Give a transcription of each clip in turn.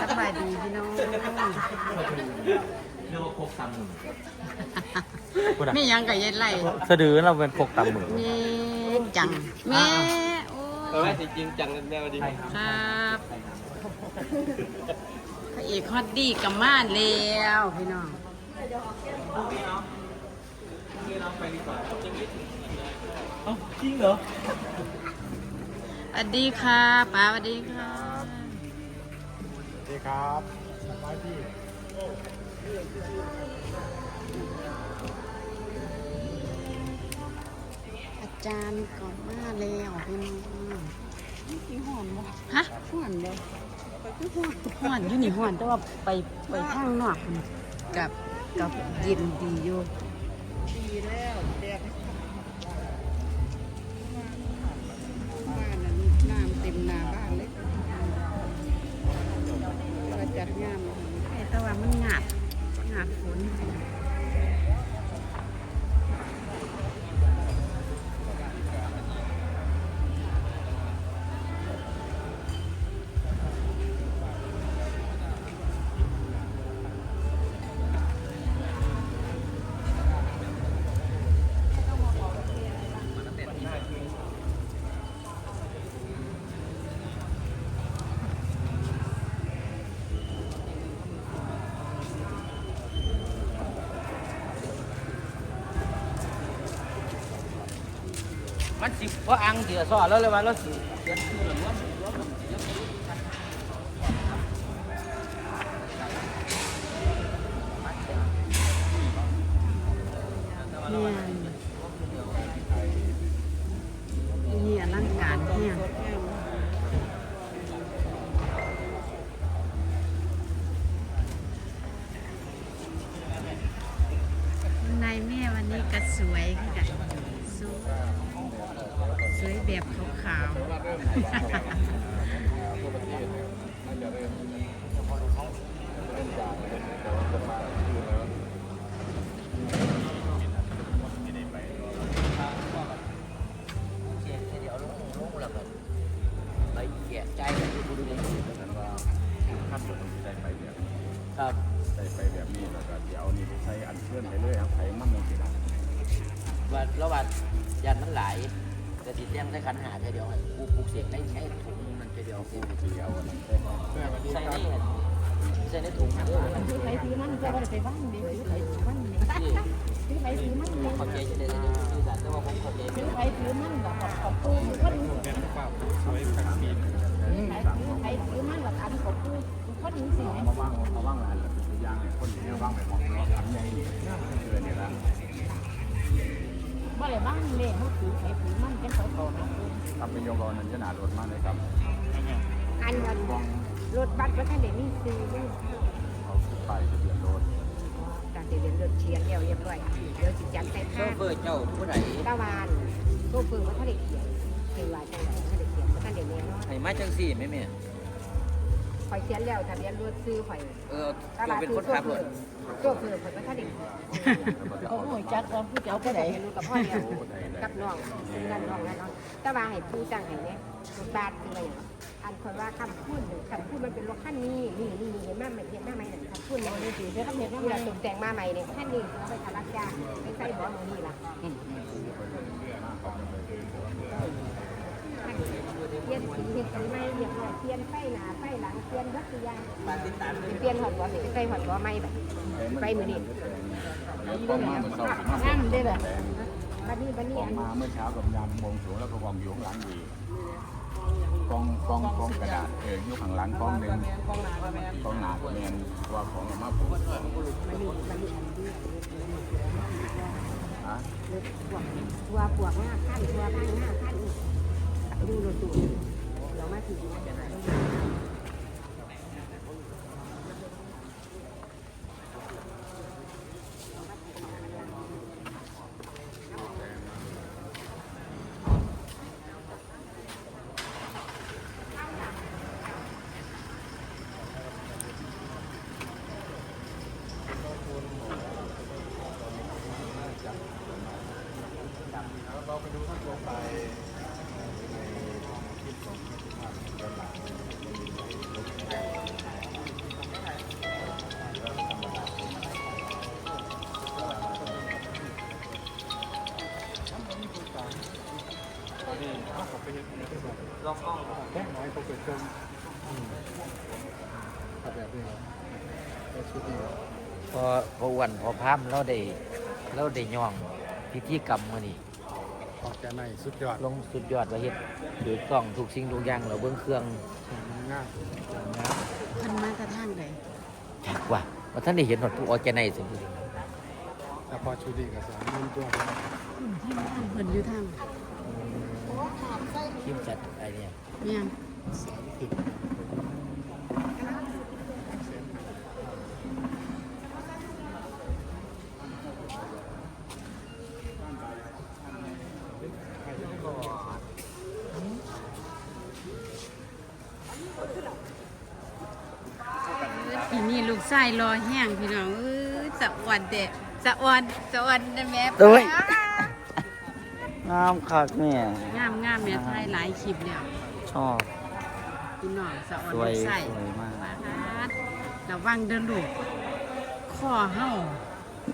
สบายดีพี่น้องเรียกว่าครบตามหนึ่งไม่ยังกับยายไล่สะดือเราเป็นพกตำมือแม่จังแม่โอ้เออจริงจังแนวดีครับพระเอกฮอตดี้กับม่านแล้วพี่น้องเอ้าจริงเหรอสวัสดีค่ะป้าสวัสดีค่ะสวัส ดีครับสบายดีอาจารย์ก่อนมาแล้วพี่น้องนี่ห่อนบ่ฮะห่อนบ่ห่อนอยู่นี่ห่อนแต่ว่าไปไปทางนอกพุ่นกับกับเย็นดีอยู่ มันสิเพราะอังเสียซอแล้วเลยว่าเราสิเสียชื่อหรือว่านี่ยนี่อลังการแห้งสดงามนายแม่วันนี้ก็สวยคือกันสวยสวย แบบขาวๆ ระติเลี้ยงได้ขันหาเดียวให้กูปลูกเสกได้ใช้ถุงมันเดียวกูเดียวใช่ไหมใส่ในใส่ในถุงเออซื้อไผ่ซื้อมันจะไปบ้านดีซื้อไผ่ซื้อมันดีซื้อไผ่ซื้อมันดีเข้าใจจะได้ที่สารแต่ว่าผมเข้าใจซื้อไผ่ซื้อมันแบบขอบคุณคนซื้อไผ่ซื้อมันแบบอันขอบคุณคนนี้สิเอามาว่างเอาว่างร้านแล้วตัวอย่างคนที่ว่างไปมองเนาทำใหญ่นี่ยเกินเนี่ยละ บ่ได้บ้านเลยเขาซื้อไผ่ซื้อมันจะเขาต่อนะทำเป็นโยกนั้นจะหนารถมากเลยครับอันนั้นรถบัสว่าท่านเดี๋ยวนี้ซื้อเขาไปทะเบียนรถการเดินรถเชียร์แล้วเรียบร้อยเดี๋ยวจิจัดใส่โชผ้าเฟอร์เจ้าผู้ใดตะวันก็เพิ่งว่าท่านเด็กเขียนคือว่าท่านเด็กเขียนว่าท่านเด็กแน่นอนให้มาจังสี่แม่แม่ ข่อยเขียนแล้วทะเบียนรถซื้อข่อยเออตลาดเป็นซื้คอนขับรถโจ้เพิ่มข่อยว่าท่านเด็กโอ้โหจักว่าผู้เจ้าผู้ใดรู้กับพ่อเนี่ยกับน้องนั่นน้องนั่นน้องตะวันให้ผู้จ้างให้เนี่ยรถบัสคืออะไรอย่างอันคนว่าคำพูดคำพูดมันเป็นรถขั้นนี้นี่นี่เห็นไหมมันเห็นหน้าไหมคำพูดเนี่ยมันสีเรื่องเห็นว่าตกแต่งมาใหม่เนี่ยขั้นนี้เอาไปทำรักจ้างไม่ใช่บอสมือนี่ล่ะ เปลี่ยนสีเห็ดสีไม้ เรียบร้อยเปลี่ยนไฟหน้าไฟหลังเปลี่ยนวัตถุยางเปลี่ยนหอดหัวสิใส่หอดหัวไม้แบบไปมือนี่กองมาเมื่อเช้านั่นได้เลยบัดนี้บัดนี้กองอันมาเมื่อเช้ากับยามวงสูงแล้วก็วางอยู่ข้างหลังดีกองกองกองกระดาษเอออยู่ข้างหลังกองหนึ่งกองหนาแมนว่าของมาปลูกบัดนี้บัดนี้อันนี้ฮะตัวปวกหน้าขั้นตัวข้างหน้าขั้นดู แล้วเราไปดูข้างบนไป ถึงแค่น้อยเขาเกิดจมขับแบบนี้แล้วชุดนี้พอพอวันพอพามเราได้เราได้ย่องพิธีกรรมมื้อนี้ออกจากในสุดยอดลงสุดยอดว่าเฮ็ดถูกต้องทุกสิ่งทุกอย่างเราเบิ่งเครื่องง่ายนะเพิ่นมาแต่ทางใดจักว่าว่าท่านได้เห็นหมดผู้ออร์แกไนซ์สิแต่พอชุดนี้ก็สามมันตัวเพิ่นอยู่ทาง ทีมจัดอะไรเนี่ยเมียงสามติดปีนี้ลูกชายรอแห้งพี่น้องเอ้ยสะอวนเด็ดสะอวนสะอวนนะแม่โอ้ย งามคักแม่งามงามแม่ถ่ายหลายคลิปแล้วชอบ พี่น้องสะออนสวยลูกชายสวยมาก ปาดระวังเด้อลูกข้อเฮา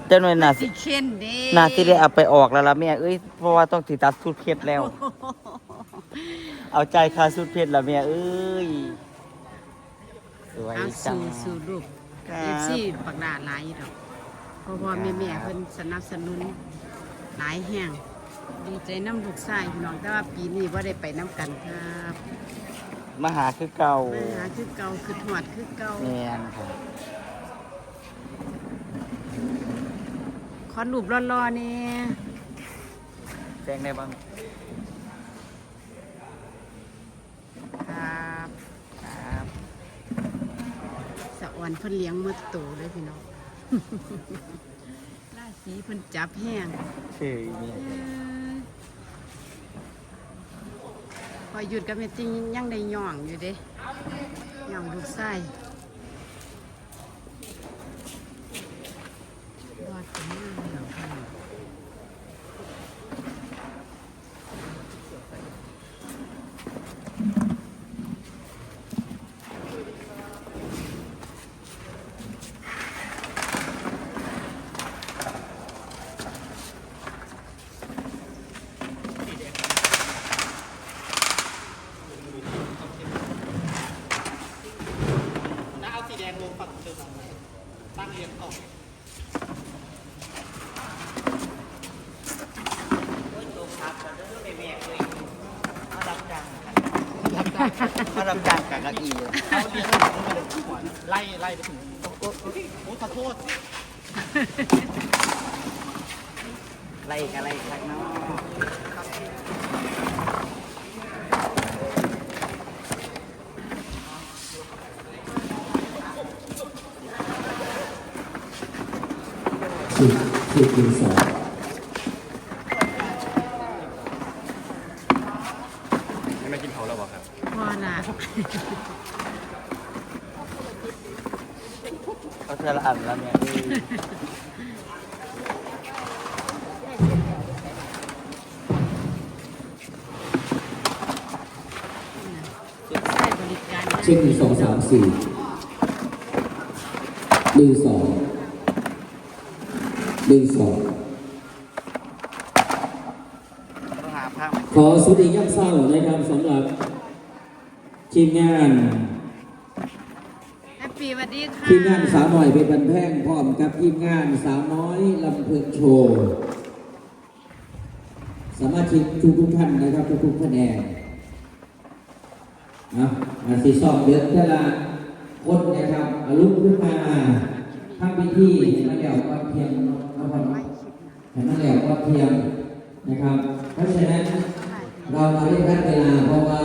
เจ้าหน่วยน่าสิสิเข็นเด้น่าสิได้เอาไปออกแล้วล่ะแม่ เอ้ย เพราะว่าต้องติดตัดสุดเพชรแล้ว เอาใจคาสุดเพชรละแม่ เอ้ย สวยเอาจัง สู่สู่ลูกครัเอบฟซีปักดาหลายอยู่ดอกเพราะว่าแม่แม่ๆเพิ่นสนับสนุนหลายแห่ง ดีใจน้ำลูกชายพี่น้องแต่ว่าปีนี้ว่าได้ไปน้ำกันครับมาหาคือเก่ามาหาคือเก่าคือหอดคือเก่าแม่นครับขอรูปรอๆเนี่ยแจ้งได้บ้างครับครับสะออนเพิ่นเลี้ยงมือโตเลยพี่น้องราศีเพิ่นจับแห้งเฉยแม่เอ้ย พอหยุดก็ไม่จริงยังได้ย่องอยู่เด้ย่องลูกไส้รอดกันมากเลยเหรอพี่น้อง มารับจ้างกับกะอีอยู่ไล่ไล่ไปถึงโอ้โหขอโทษไล่กันไล่คักเนาะ สิบสิบหนึ่งสองให้มากินเขาแล้วบอครับพอละเอาเธอละอันแล้วแม่ยใช้บริการนะเช็คหนึ่งสองสามสี่หนึ่งสอง หนึ่งสองต้องหาภาพขอสวัสดีย่ำเศร้านะครับสำหรับทีมงานแฮปปี้สวัสดีค่ะทีมงานสาวน้อยเป็นบันแพงพร้อมกับทีมงานสาวน้อยลำเพลินโชว์ สามารถชิกทุกทุกๆท่านนะครับทุกทุกๆคะแนนนะมาสีสอบเดือนแต่ละคนนะครับอารุณขึ้นมาทำพิธีเห็นมาแล้วก็เพียง นะครันั่นแหละว่าเทียมนะครับ เพราะฉะนั้นเราจะเรียกเวลาเพราะว่า